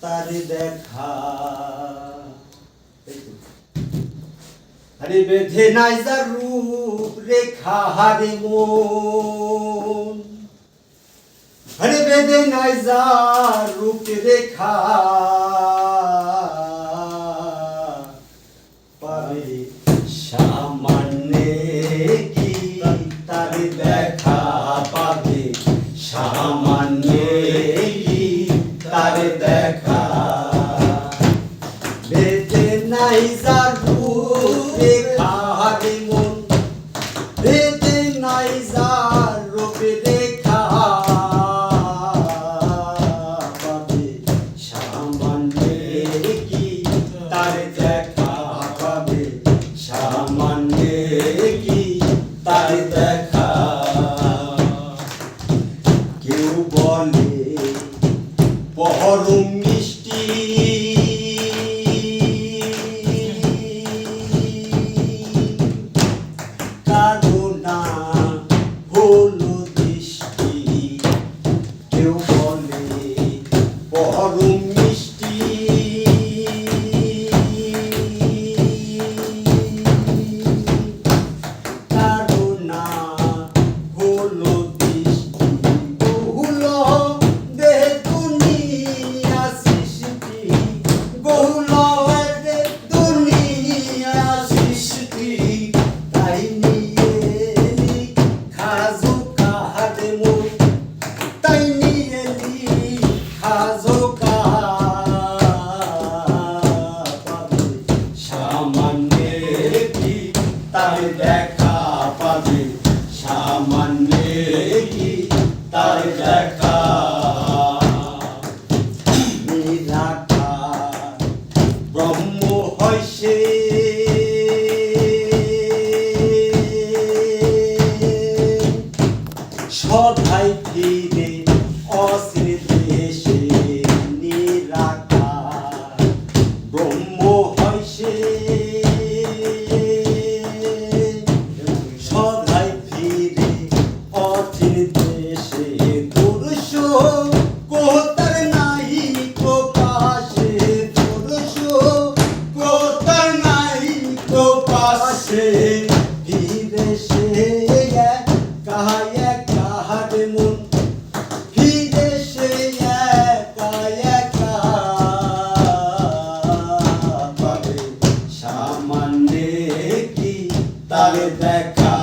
তার দেখা। আরে বেঁধে নাই তার রূপ রেখা, হারে মন। আরে বেঁধে নাই যার রূপ রেখা। বেঁধে নাই যার রূপ রেখা মন। বেঁধে নাই যার রূপ রেখা পাবে। সামান্যে কি তার দেখা পাবে? সামান্যে কি তার দেখা? কেউ বলে পরম মিষ্টি কেউ সামান্য কি? তার ব্রহ্ম হয় সে। সদাই ফিরে অস্মৃত প্রকাশে ফিরে সে কাহায় কাহারে মন। ফিরে সে পাবে সামান্য কি তার দেখা?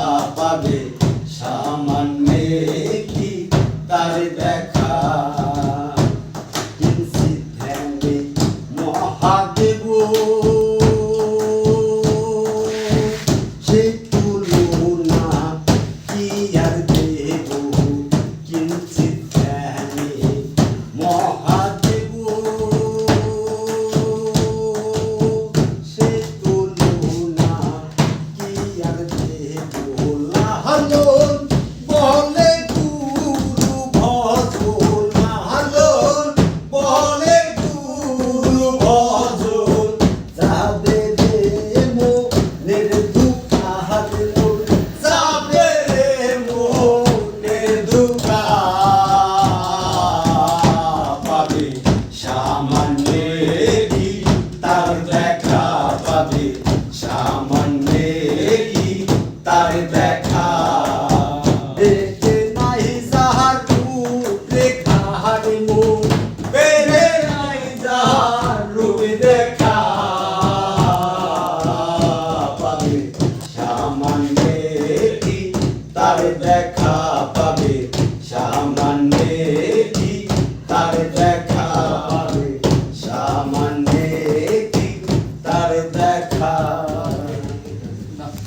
পাবে সামান্য কি তার দেখা? দেখে পাবে সামান্য তার দেখা?